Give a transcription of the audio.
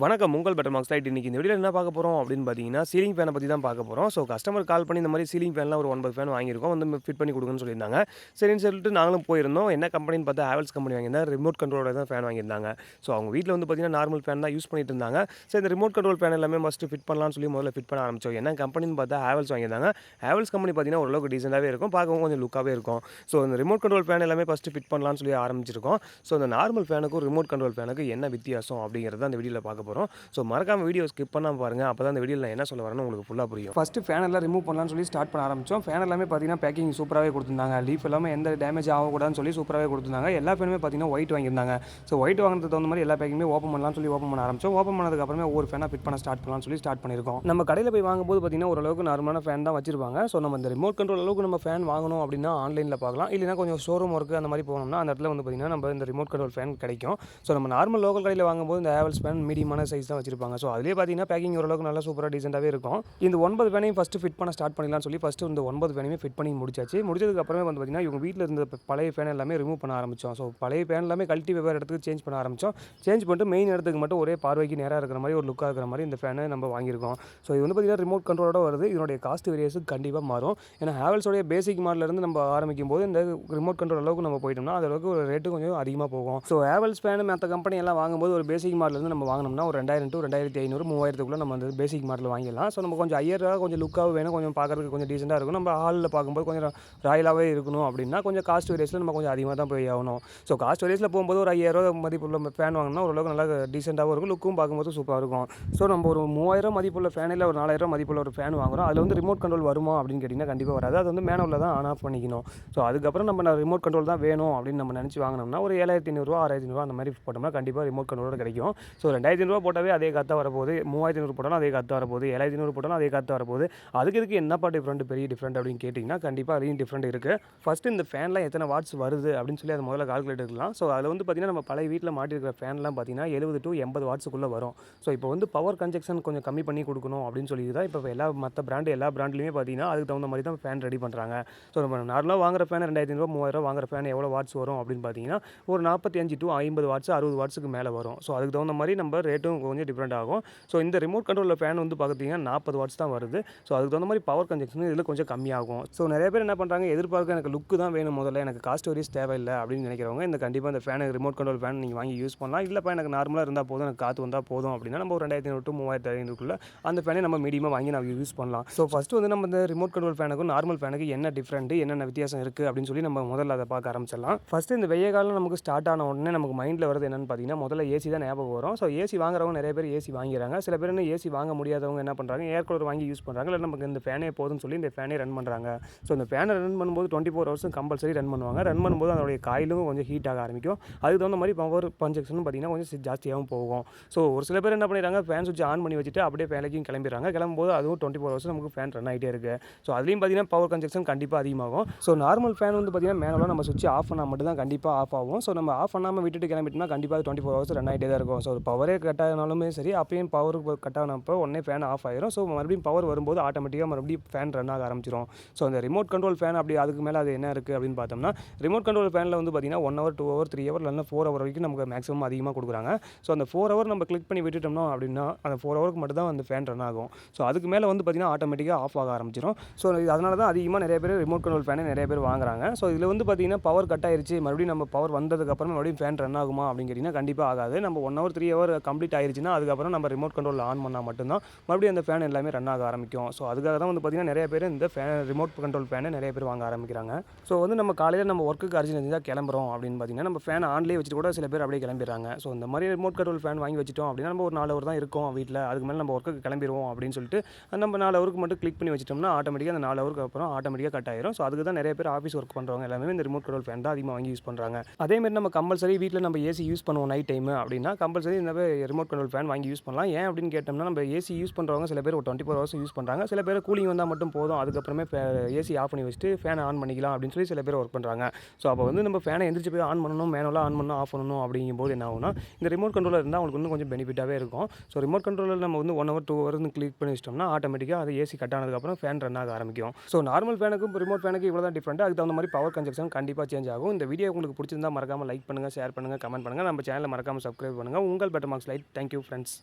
வணக்கம். உங்கள் better marks light. இன்றைக்கி இந்த வீடியோ என்ன பார்க்க போகிறோம் அப்படின்னு பார்த்தீங்கன்னா சீலிங் ஃபேனை பற்றி தான் பார்க்க போகிறோம் ஸோ கஸ்டமர் கால் பண்ணி இந்த மாதிரி சீலிங் ஃபேன்லாம் ஒரு ஒன்பது ஃபேன் வாங்கியிருக்கோம். வந்து ஃபிட் பண்ணி கொடுங்கன்னு சொல்லியிருந்தாங்க. சரின்னு சொல்லிட்டு நாங்களும் போயிருந்தோம். என்ன கம்பெனின்னு பார்த்தா ஹேவல்ஸ் கம்பெனி வாங்கியிருந்தா ரிமோட் கண்ட்ரோலோட தான் ஃபேன் வாங்கியிருந்தாங்க. ஸோ அவங்க வீட்டில் வந்து பார்த்தீங்கன்னா நார்மல் ஃபேன் தான் யூஸ் பண்ணிட்டு இருந்தாங்க. ஸோ இந்த ரிமோட் கண்ட்ரோல் ஃபேன் எல்லாமே மஸ்ட்டு ஃபிட் பண்ணலாம்னு சொல்லி முதல்ல ஃபிட் பண்ண ஆரம்பிச்சோம். என்ன கம்பெனின்னு பார்த்தா ஹேவல்ஸ் வாங்கியிருந்தாங்க. ஹேவல்ஸ் கம்பெனி பார்த்தீங்கன்னா ஓரளவுக்கு டீசெண்டாகவே இருக்கும். பார்க்கவும் கொஞ்சம் லுக்காகவே இருக்கும். ஸோ இந்த ரிமோட் கண்ட்ரோல் ஃபேன் எல்லாமே ஃபஸ்ட்டு ஃபிட் பண்ணலாம்னு சொல்லி ஆரம்பிச்சிருக்கோம். ஸோ இந்த நார்மல் ஃபேனுக்கும் ரிமோட் கண்ட்ரோல் ஃபேனுக்கு என்ன வித்தியாசம் அப்படிங்கிறத அந்த வீடியோவில் பார்க்க போகிறோம் ஸோ மறக்காம வீடியோ ஸ்கிப் பண்ணாமல் பாருங்கள் அப்போ தான் அந்த வீடியோவில் என்ன சொல்ல வரேன்னு உங்களுக்கு ஃபுல்லாக புரியும். ஃபஸ்ட்டு ஃபேன் எல்லாம் ரிமூவ் பண்ணலாம்னு சொல்லி ஸ்டார்ட் பண்ண ஆரம்பிச்சோம். ஃபேன் எல்லாமே பார்த்தீங்கன்னா பேக்கிங் சூப்பராகவே கொடுத்துருந்தாங்க. லீஃப் எல்லாமே எந்த டேமேஜ் ஆகக்கூடாதுன்னு சொல்லி சூப்பராகவே கொடுத்துருந்தாங்க. எல்லா ஃபேனுமே பார்த்தீங்கன்னா ஒயிட் வாங்கியிருந்தாங்க. ஸோ ஒயிட் வாங்குறதுக்கு தகுந்த மாதிரி எல்லா பேக்கிங்குமே ஓப்பன் பண்ணலாம்னு சொல்லி ஓப்பன் பண்ண ஆரம்பிச்சோம். ஓப்பன் பண்ணதுக்கப்புறமே ஒவ்வொரு ஃபேனாக ஃபிட் பண்ண ஸ்டார்ட் பண்ணலாம்னு சொல்லி ஸ்டார்ட் பண்ணியிருக்கோம். நம்ம கடையில் போய் வாங்கும்போது பார்த்தீங்கன்னா ஓரளவுக்கு நார்மலான ஃபேன் தான் வச்சிருப்பாங்க. ஸோ நம்ம இந்த ரிமோட் கண்ட்ரோல் அளவுக்கு நம்ம ஃபேன் வாங்கணும் அப்படின்னா ஆன்லைனில் பார்க்கலாம். இல்லைனா கொஞ்சம் ஷோரூம் ஒர்க்கு அந்த மாதிரி போனோம்னா அந்த இடத்துல வந்து பார்த்தீங்கன்னா நம்ம இந்த ரிமோட் கண்ட்ரோல் ஃபேன் கிடைக்கும். ஸோ நம்ம நார்மல் லோக்கல் கடையில் வாங்கும்போது இந்த ஹேவல்ஸ் ஃபேன் மீடியம் மீடியமான சைஸ் தான் வச்சிருப்பாங்க. ஸோ அதிலே பார்த்தீங்கன்னா பேக்கிங் ஓரளவுக்கு நல்லா சூப்பராக டீசெண்டாகவே இருக்கும். இந்த ஒன்பது பேனையும் ஃபஸ்ட்டு ஃபிட் பண்ண ஸ்டார்ட் பண்ணிடலாம்னு சொல்லி ஃபஸ்ட்டு இந்த ஒன்பது பேனையும் ஃபிட் பண்ணி முடிச்சாச்சு. முடிச்சதுக்கு அப்புறமே வந்து பார்த்தீங்கன்னா இவங்க வீட்டில் இருந்த பழைய ஃபேன் எல்லாமே ரிமூவ் பண்ண ஆரம்பித்தோம் ஸோ பழைய ஃபேன் எல்லாமே கழட்டி வெவ்வேறு இடத்துக்கு சேஞ்ச் பண்ண ஆரம்பிச்சோம். சேஞ்ச் பண்ணிட்டு மெயின் இடத்துக்கு மட்டும் ஒரே பார்வைக்கு நேராக இருக்கிற மாதிரி ஒரு லுக்காக இருக்கிற மாதிரி இந்த ஃபேனை நம்ம வாங்கியிருக்கோம். ஸோ இது வந்து பார்த்தீங்கன்னா ரிமோட் கண்ட்ரோலோட வருது. இதனுடைய காஸ்ட் வேரியஸும் கண்டிப்பாக மாறும். ஏன்னா ஹேவல்ஸோடைய பேசிக் மாடலேருந்து நம்ம ஆரம்பிக்கும் போது இந்த ரிமோட் கண்ட்ரோல் அளவுக்கு நம்ம போயிட்டோம்னா அது அளவுக்கு ஒரு ரேட்டு கொஞ்சம் அதிகமாக போகும். ஸோ ஹேவல்ஸ் ஃபேன் மற்ற கம்பெனி எல்லாம் வாங்கும்போது ஒரு பேசிக் மாடலேருந்து நம்ம வாங்கினோம்னா ஒரு ரெண்டாயிரம் டு ரெண்டாயிரத்தி ஐநூறு மூவாயிரத்துக்குள்ள நம்ம அந்த பேசிக் மாடல் வாங்கிடலாம். ஸோ நம்ம கொஞ்சம் ஐயராக கொஞ்சம் லுக்காக வேணும் கொஞ்சம் பார்க்குறதுக்கு கொஞ்சம் டீசெண்டாக இருக்கும். நம்ம ஹாலில் பார்க்கும்போது கொஞ்சம் ராயலாகவே இருக்கணும் அப்படின்னா கொஞ்சம் காஸ்ட் வேரியஸில் நம்ம கொஞ்சம் அதிகமாக தான் போய் ஆகணும். ஸோ காஸ்ட் வேரியஸில் போகும்போது ஒரு ஐயாயிரம் மதிப்புள்ள ஃபேன் வாங்கினா ஓரளவுக்கு நல்லா டீசெண்டாகவும் இருக்கும். லுக்கும் பார்க்கும்போது சூப்பராக இருக்கும். ஸோ நம்ம ஒரு மூவாயிரம் மதிப்புள்ள ஃபேன் இல்லை ஒரு நாலாயிரம் மதிப்புள்ள ஒரு ஃபேன் வாங்குறோம். அதில் வந்து ரிமோட் கண்ட்ரோல் வருமா அப்படின்னு கேட்டிங்கன்னா கண்டிப்பாக வராது. அது வந்து மேனுவலில் தான் ஆன் ஆஃப் பண்ணிக்கணும். ஸோ அதுக்கப்புறம் நம்ம ரிமோட் கண்ட்ரோல் தான் வேணும் அப்படின்னு நம்ம நினச்சி வாங்கினோம்னா ஒரு ஏழாயிரத்தி ஐநூறுரூவா ஆறாயிரத்தி ஐநூறுரூவா அந்த மாதிரி போட்டோம்னா கண்டிப்பாக ரிமோட் கண்ட்ரோலோட கிடைக்கும். ஸோ ரெண்டாயிரத்தி ஐநூறுவா போட்டாவே அதே காத்தா வரப்போகுது. மூவாயிரத்தி ஐநூறு போட்டாலும் அதே காத்தா வரப்போகுது. ஏழாயிரத்தி ஐநூறு போட்டாலும் அதே காத்தா வரப்போகுது. அதுக்கு இதுக்கு என்னப்பா டிஃப்ரெண்ட் பெரிய டிஃப்ரெண்ட் அப்படின்னு கேட்டிங்கன்னா கண்டிப்பாக அதையும் டிஃப்ரெண்ட் இருக்குது ஃபஸ்ட்டு இந்த ஃபேன்லாம் எத்தனை வாட்ஸ் வருது அப்படின்னு சொல்லி அதை முதல்ல கால்குலேட் எடுக்கலாம். ஸோ அதில் வந்து பார்த்திங்கன்னா நம்ம பழைய வீட்டில் மாட்டிருக்கிற ஃபேன்லாம் பார்த்தீங்கன்னா எழுபது டு எண்பது வாட்ஸுக்குள்ளே வரும். ஸோ இப்போ வந்து பவர் கன்ஜெக்ஷன் கொஞ்சம் கம்மி பண்ணி கொடுக்கணும் அப்படின்னு சொல்லி தான் இப்போ எல்லா மற்ற பிராண்டு எல்லா பிராண்ட்லையுமே பார்த்தீங்கன்னா அதுக்கு தகுந்த மாதிரி தான் ஃபேன் ரெடி பண்ணுறாங்க ஸோ நம்ம நார்மலாக வாங்குற ஃபேன் ரெண்டாயிரத்தி ஐநூறுவா மூவாயிரம் வாங்குற ஃபேன் எவ்வளோ வாட்ஸ் வரும் அப்படின்னு பார்த்தீங்கன்னா ஒரு நாற்பத்தி அஞ்சு டு ஐம்பது வாட்ஸ் அறுபது வாட்ஸுக்கு மேலே வரும். ஸோ அதுக்கு தகுந்த மாதிரி நம்ம ரேட் ரேட்டும் கொஞ்சம் டிஃப்ரெண்ட் ஆகும். ஸோ இந்த ரிமோட் கண்ட்ரோலில் ஃபேன் வந்து பார்த்தீங்கன்னா நாற்பது வாட்ஸ் தான் வருது. ஸோ அதுக்கு தகுந்த மாதிரி பவர் கன்ஜெக்ஷன் இதில் கொஞ்சம் கம்மியாகும். ஸோ நிறைய பேர் என்ன பண்ணுறாங்க எதிர்பார்க்க எனக்கு லுக்கு தான் வேணும் முதல்ல. எனக்கு காஸ்ட் வரிஸ் தேவையில்லை அப்படின்னு நினைக்கிறவங்க இந்த கண்டிப்பாக இந்த ஃபேனுக்கு ரிமோட் கண்ட்ரோல் ஃபேன் நீங்கள் வாங்கி யூஸ் பண்ணலாம். இல்லைப்பா எனக்கு நார்மலாக இருந்தால் போதும். எனக்கு காற்று வந்தால் போதும் அப்படின்னா நம்ம ஒரு ரெண்டாயிரத்தி ஐநூறு டு மூவாயிரத்தி ஐநூறுக்குள்ளே அந்த ஃபேனை நம்ம மீடியமாக வாங்கி நம்ம யூஸ் பண்ணலாம். ஸோ ஃபஸ்ட்டு வந்து நம்ம இந்த ரிமோட் கண்ட்ரோல் ஃபேனுக்கும் நார்மல் ஃபேனுக்கு என்ன டிஃப்ரெண்ட் என்னென்ன வித்தியாசம் இருக்குது அப்படின்னு சொல்லி நம்ம முதல்ல அதை பார்க்க ஆரம்பிச்சிடலாம். ஃபஸ்ட்டு இந்த வெய்ய காலம் நமக்கு ஸ்டார்ட் ஆன உடனே நமக்கு மைண்டில் வரது என்னென்னு பார்த்தீங்கன்னா முதல்ல ஏசி தான் ஞாபகம் வரும். ஸோ ஏசி வாங்குறவங்க நிறைய பேர் ஏசி வாங்கிறாங்க சில பேர் இன்னும் ஏசி வாங்க முடியாதவங்க என்ன பண்ணுறாங்க ஏர் கூலர் வாங்கி யூஸ் பண்ணுறாங்க இல்லை நமக்கு இந்த ஃபேனே போதும்னு சொல்லி இந்த ஃபேனே ரன் பண்ணுறாங்க ஸோ இந்த ஃபேனை ரன் பண்ணும்போது டுவெண்ட்டி ஃபோர் ஹவர்ஸும் கம்பல்சரி ரன் பண்ணுவாங்க. ரன் பண்ணும்போது அதோடைய காயிலும் கொஞ்சம் ஹீட் ஆக ஆரம்பிக்கும். அதுக்கு தகுந்த மாதிரி பவர் பஞ்சக்ஷனும் பார்த்தீங்கன்னா கொஞ்சம் ஜாஸ்தியாகவும் போகும். ஸோ ஒரு சில பேர் என்ன பண்ணிடுறாங்க? ஃபேன் சுவிட்ச் ஆன் பண்ணி வச்சுட்டு அப்படியே வேலைக்கும் கிளம்பிடுறாங்க. கிளம்பும்போது அதுவும் டுவெண்ட்டி ஃபோர் ஹவர்ஸ் நமக்கு ஃபேன் ரன் ஆகிட்டே இருக்குது ஸோ அதுலேயும் பார்த்தீங்கன்னா பவர் கன்ஜெக்ஷன் கண்டிப்பாக அதிகமாகும். ஸோ நார்மல் ஃபேன் வந்து பார்த்தீங்கன்னா மேனுவலாக நம்ம சுவிட்ச் ஆஃப் பண்ணால் மட்டும் தான் கண்டிப்பாக ஆஃப் ஆகும். ஸோ நம்ம ஆஃப் பண்ணாமல் விட்டுட்டு கிளம்பிட்டோம்னா கண்டிப்பாக டுவெண்ட்டி ஃபோர் ஹவர்ஸ் ரன் ஆகிட்டே தான் இருக்கும். ஸோ பவரே பவரே கட் ஆகினாலுமே சரி அப்பயும் பவர் கட் ஆனப்போ உடனே ஃபேன் ஆஃப் ஆயிரும். ஸோ மறுபடியும் பவர் வரும்போது ஆட்டோமேட்டிக்காக மறுபடியும் ஃபேன் ரன் ஆக ஆரம்பிச்சிடும் ஸோ அந்த ரிமோட் கண்ட்ரோல் ஃபேன் அப்படி அதுக்கு மேலே அது என்ன இருக்குது அப்படின்னு பார்த்தோம்னா ரிமோட் கண்ட்ரோல் ஃபேனில் வந்து பார்த்தீங்கன்னா one hour two hour three hour இல்லைனா ஃபோர் ஹவர் வரைக்கும் நமக்கு மேக்ஸிமம் அதிகமாக கொடுக்குறாங்க. ஸோ அந்த ஃபோர் ஹவர் நம்ம கிளிக் பண்ணி விட்டுட்டோம்னா அப்படின்னா அந்த ஃபோர் ஹவருக்கு மட்டும் தான் அந்த ஃபேன் ரன் ஆகும். ஸோ அதுக்கு மேலே வந்து பார்த்தீங்கன்னா ஆட்டோமேட்டிக்காக ஆஃப் ஆக ஆரம்பிச்சிடும் ஸோ இது அதனால தான் அதிகமாக நிறைய பேர் ரிமோட் கண்ட்ரோல் ஃபேனை நிறைய பேர் வாங்குறாங்க. ஸோ இதில் வந்து பார்த்தீங்கன்னா பவர் கட் ஆயிடுச்சு மறுபடியும் நம்ம பவர் வந்ததுக்கப்புறம் மறுபடியும் ஃபேன் ரன் ஆகுமா அப்படின்னு கேட்டிங்கன்னா கண்டிப்பாக ஆகாது. நம்ம one hour three hour complete ஆயிடுச்சுன்னா அதுக்கப்புறம் நம்ம ரிமோட் கண்ட்ரோல் ஆன் பண்ணால் மட்டும்தான் மறுபடியும் அந்த ஃபேன் எல்லாமே ரன் ஆக ஆரம்பிக்கும். ஸோ அதுக்காக தான் வந்து பார்த்திங்கன்னா நிறைய பேர் இந்த ஃபேன் ரிமோட் கண்ட்ரோல் ஃபேனை நிறைய பேர் வாங்க ஆரம்பிக்கிறாங்க. ஸோ வந்து நம்ம காலையில் நம்ம ஒர்க்குக்கு அர்ஜென்ட் இருந்தால் கிளம்புறோம் அப்படின்னு பார்த்தீங்கன்னா நம்ம ஃபேன் ஆன்லேயே வச்சுட்டு கூட சில பேர் அப்படியே கிளம்பிடுறாங்க. ஸோ இந்த மாதிரி ரிமோட் கண்ட்ரோல் ஃபேன் வாங்கி வச்சிட்டோம் அப்படின்னா நம்ம ஒரு நாலு ஹவர் தான் இருக்கோம் வீட்டில் அதுக்கு மேலே நம்ம ஒர்க்குக்கு கிளம்பிடுவோம் அப்படின்னு சொல்லிட்டு நம்ம நாலு ஹவருக்கு மட்டும் கிளிக் பண்ணி வச்சிட்டோம்னா ஆட்டோமேட்டிக்காக அந்த நாலு ஹவருக்கு அப்புறம் ஆட்டோமேட்டிக்காக கட் ஆயிரும். ஸோ அதுக்கு தான் நிறைய பேர் ஆஃபீஸ் ஒர்க் பண்ணுறவங்க எல்லாமே இந்த ரிமோட் கண்ட்ரோல் ஃபேன் தான் அதிகமாக வாங்கி யூஸ் பண்ணுறாங்க அதே மாதிரி நம்ம கம்பல்சரி வீட்டில் நம்ம ஏசி யூஸ் பண்ணுவோம் நைட் டைம் அப்படின்னா கம்பல்சரி இந்த ரிமோட் கண்ட்ரோல் ஃபேன் வாங்கி யூஸ் பண்ணலாம். ஏன் அப்படின்னு கேட்டோம்னா நம்ம ஏசி யூஸ் பண்ணுறவங்க சில பேர் ஒரு டுவெண்ட்டி ஃபோர் ஹவர்ஸ் யூஸ் பண்ணுறாங்க சில பேர் கூலிங் வந்தால் மட்டும் போதும். அதுக்கப்புறமே ஏசி ஆஃப் பண்ணி வச்சுட்டு ஃபேனை ஆன் பண்ணிக்கலாம் அப்படின்னு சொல்லி சில பேர் ஒர்க் பண்ணுறாங்க ஸோ அப்போ வந்து நம்ம ஃபேனை எந்திரிச்சு போய் ஆன் பண்ணணும் மேனுவலாக ஆன் பண்ணணும் ஆஃப் பண்ணணும் அப்படிங்கும்போது என்ன ஆகும்னா இந்த ரிமோட் கண்ட்ரோலர் இருந்தால் அவங்களுக்கு இன்னும் கொஞ்சம் பெனிஃபிட்டாகவே இருக்கும். ஸோ ரிமோட் கண்ட்ரோலர் நம்ம வந்து ஒன் ஹவர் டூ ஹவர்னு கிளிக் பண்ணி வச்சிட்டோம்னா ஆட்டோமேட்டிக்காக அது ஏசி கட் ஆனதுக்கப்புறம் ஃபேன் ரன் ஆக ஆரம்பிக்கும். ஸோ நார்மல் ஃபேனுக்கும் ரிமோட் ஃபேனுக்கு இவ்வளோ தான் டிஃப்ரெண்ட் அதுக்கு தகுந்த மாதிரி பவர் கன்ஜெக்ஷன் கண்டிப்பாக சேஞ்ச் ஆகும். இந்த வீடியோ உங்களுக்கு பிடிச்சிருந்தா மறக்காமல் லைக் பண்ணுங்கள் ஷேர் பண்ணுங்கள் கமெண்ட் பண்ணுங்கள் நம்ம சேனலை மறக்காமல் சப்ஸ்கிரைப் பண்ணுங்கள் உங்கள் better marks light thank you friends.